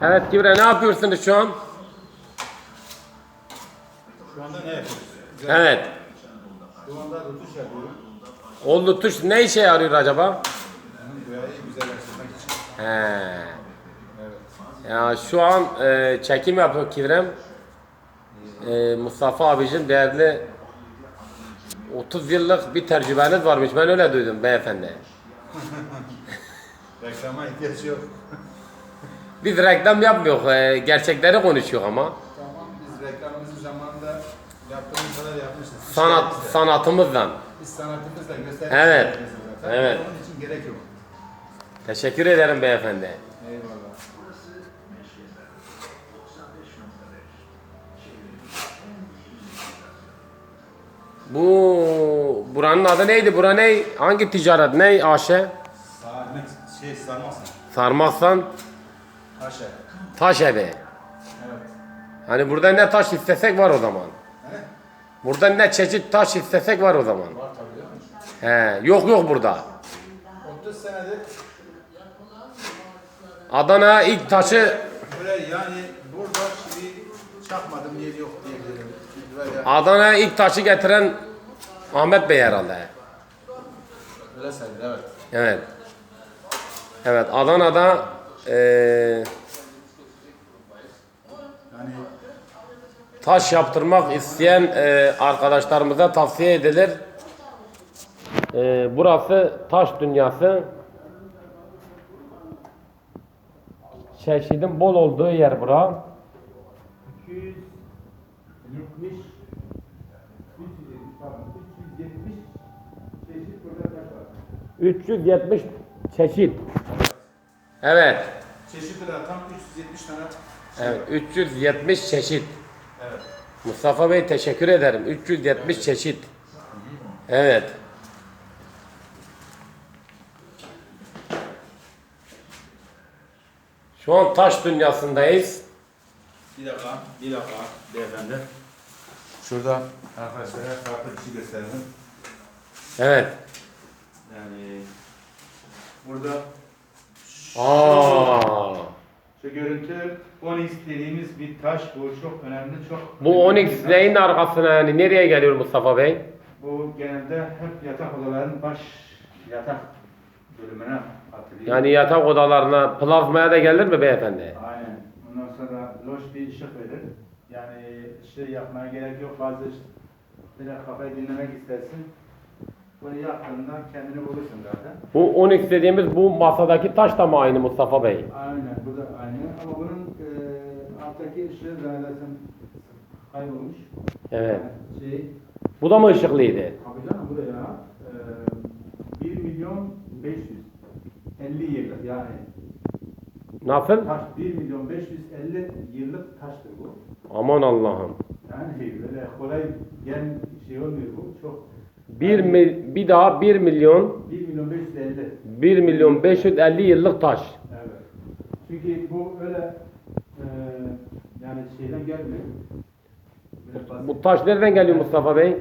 Evet Kibre ne yapıyorsunuz şu an? Şu anda ne yapıyoruz? Evet. Şu anda rötuş yapıyorum. Oldu tuş ne işe yarıyor acaba? Boyayı güzelleştirmek için. He. Evet. Ya şu an e, çekim yapıyor Kivrem. E, Mustafa abicim değerli 30 yıllık bir tecrübeniz varmış. Ben öyle duydum beyefendi. Reklama ihtiyaç yok. Biz reklam yapmıyoruz. e, gerçekleri konuşuyor ama. Tamam biz reklamımızı zamanında yaptığımız kadar yapmışız. Sanat İşte sanatımızdan. Biz sanatımızla gösterdik. Evet. Zaten. Evet. Onun için gerek yok. Teşekkür ederim beyefendi. Eyvallah. Bu buranın adı neydi? Bura ne? Hangi ticaret? Ne Aşe? Sarmak şey sarmazsın. Sarmazsan Taş evi. Evet. Hani burada ne taş istesek var o zaman. He? Burada ne çeşit taş istesek var o zaman. Var tabii değil mi? He, yok yok burada. 30 senedir Adana ilk taşı böyle yani burada şimdi çakmadım yeri yok diyebilirim. Böyle, Adana'ya ilk taşı getiren Ahmet Bey herhalde. öyle sayılır evet. Evet. Evet Adana'da Yani taş yaptırmak isteyen eee, arkadaşlarımıza tavsiye edilir. Eee, burası taş dünyası. Çeşidin bol olduğu yer bura. 270 pardon 370 çeşit burada taş var. 370 çeşit. Evet. Çeşitli tam 370 tane. Evet 370 çeşit. Evet. Mustafa Bey teşekkür ederim. 370 çeşit. Evet. Şu an taş dünyasındayız. Bir dakika, bir dakika beyefendi. Şurada arkadaşlara farklı bir şey gösterelim. Evet. Yani burada Aa. Şu görüntü Onyx dediğimiz bir taş bu çok önemli çok. Bu önemli Onyx neyin arkasına yani nereye geliyor Mustafa Bey? Bu genelde hep yatak odaların baş yatak bölümüne atılıyor. Yani yatak odalarına plazmaya da gelir mi beyefendi? Aynen. Ondan sonra loş bir ışık verir. Yani şey yapmaya gerek yok. Bazı böyle kafayı dinlemek istersin. Bunu yaptığında kendini bulursun zaten. Bu Onyx dediğimiz bu masadaki taş da mı aynı Mustafa Bey? Aynen. Bu da aynı. Ama bunun e, alttaki ışığı zannedersem kaybolmuş. Evet. Yani şey, Bu da mı ışıklıydı? Tabii canım bu da ya. E, 1 milyon 550 yıllık yani. Nasıl? Taş 1 milyon 550 yıllık taştır bu. Aman Allah'ım. Yani böyle kolay gelen şey olmuyor bu. Çok 1 mil, bir daha 1 milyon 1 milyon 550. 1 milyon 550 yıllık taş. Evet. Çünkü bu öyle e, yani şeyden gelmiyor. Bu taş nereden geliyor Mustafa Bey?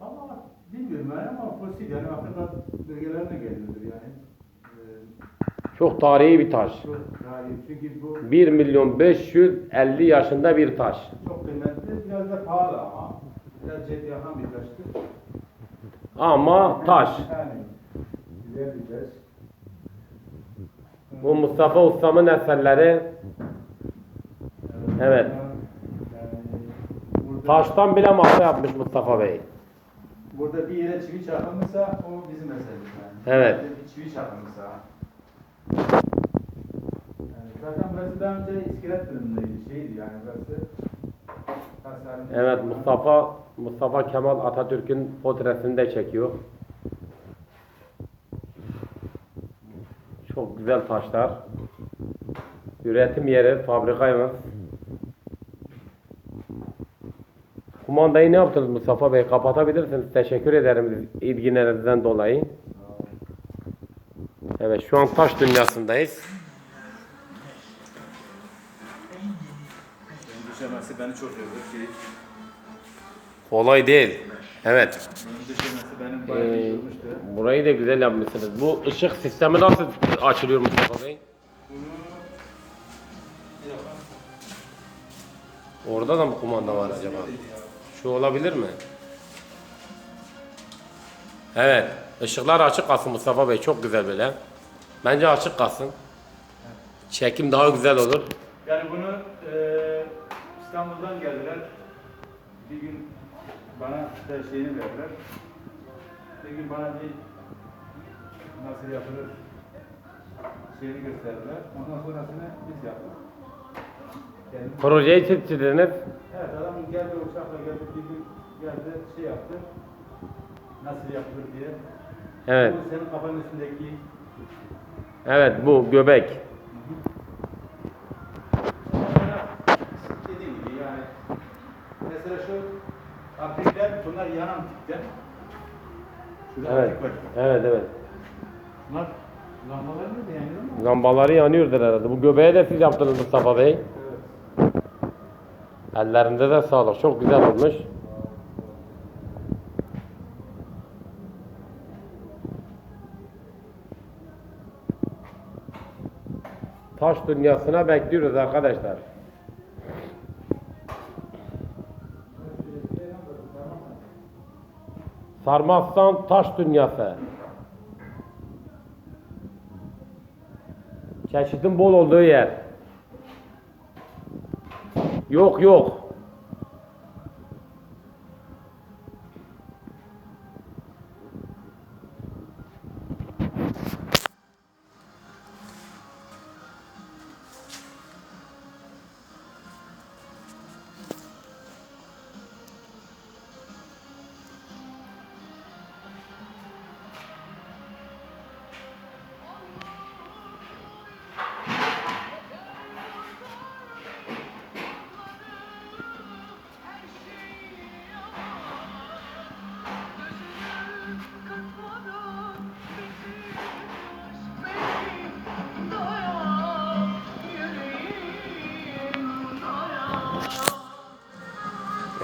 Ama bilmiyorum ben ama fosil yani Afrika bölgelerine geliyordur yani. E, Çok tarihi bir taş. çok yani çünkü bu 1 milyon 550 yaşında bir taş. çok kıymetli, biraz da pahalı ama biraz bir taştır. Ama taş. Yani güzel bir taş. Bu Mustafa Ustam'ın eserleri Evet. Taştan bile masa yapmış Mustafa Bey. burada bir yere çivi çakılmışsa o bizim eserimiz yani. Evet. Burada Bir çivi çakılmışsa. Yani zaten burası daha önce iskelet bölümündeydi, şeydi yani burası. Evet Mustafa Mustafa Kemal Atatürk'ün portresini de çekiyor. Çok güzel taşlar. Üretim yeri, fabrikaymış. Kumandayı ne yaptınız Mustafa Bey? Kapatabilirsiniz. Teşekkür ederim ilgilerinizden dolayı. Evet şu an taş dünyasındayız. Ön döşemesi beni çok yordu ki. Kolay değil. Evet. Benim bayağı Ee, yormuştu. burayı da güzel yapmışsınız. Bu ışık sistemi nasıl açılıyor Mustafa Bey? Orada da mı kumanda var acaba? Şu olabilir mi? Evet. Işıklar açık kalsın Mustafa Bey. Çok güzel böyle. Bence açık kalsın. Çekim daha güzel olur. Yani bunu eee İstanbul'dan geldiler. Bir gün bana şeyini verdiler. Bir gün bana bir nasıl yapılır şeyini gösterdiler. Ondan sonrasını biz yaptık. Kendimiz- Projeyi siz çizdiniz. Evet adam geldi uçakla geldi bir gün geldi şey yaptı. Nasıl yapılır diye. Evet. Bu senin kafanın üstündeki Evet bu göbek. Yani mesela şu amplikler bunlar yanan tipten. Şurada Evet. var. Evet evet. Bunlar lambalar mı yanıyor mu? Lambaları yanıyordur herhalde. Bu göbeği de siz yaptınız Mustafa Bey. Evet. Ellerinde de sağlık. Çok güzel olmuş. Taş dünyasına bekliyoruz arkadaşlar. Sarmazsan taş dünyası. Çeşitin bol olduğu yer. Yok yok.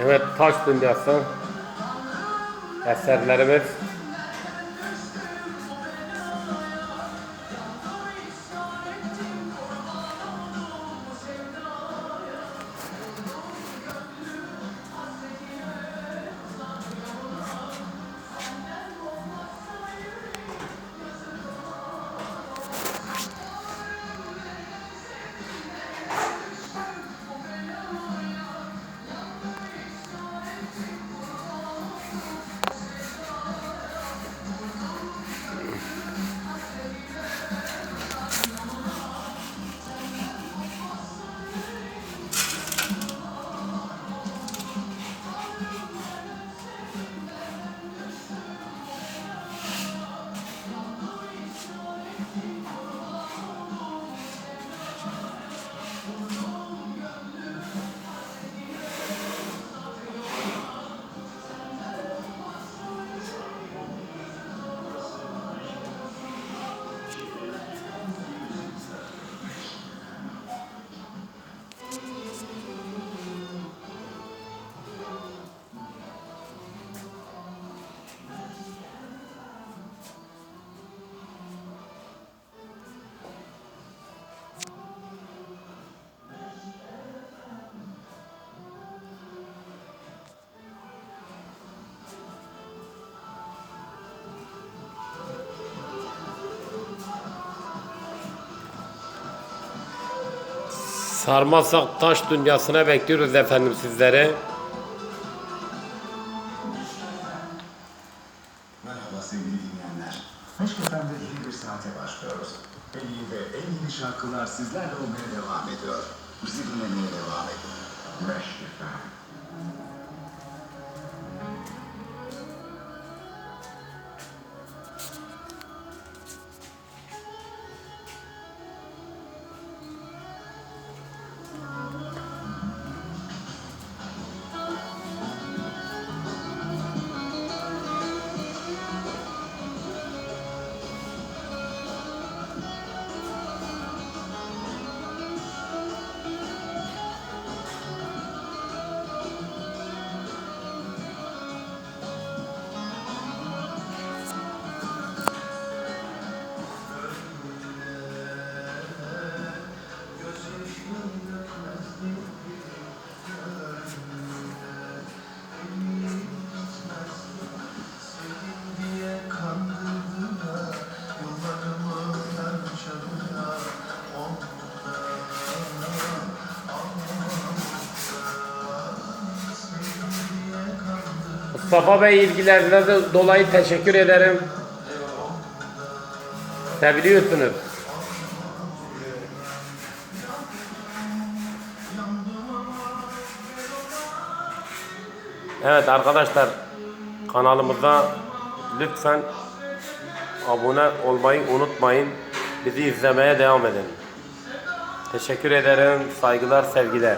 Evet taş dünyası. Eserlerimiz. Sarmazsak taş dünyasına bekliyoruz efendim sizleri. Merhaba sevgili dinleyenler. Meşk FM'de yeni bir saate başlıyoruz. En iyi ve en yeni şarkılar sizlerle olmaya devam ediyor. Bizi dinlemeye devam edin. Meşk Mustafa Bey ilgilerinden de dolayı teşekkür ederim. Seviliyorsunuz. Evet arkadaşlar kanalımıza lütfen abone olmayı unutmayın. Bizi izlemeye devam edin. Teşekkür ederim. Saygılar, sevgiler.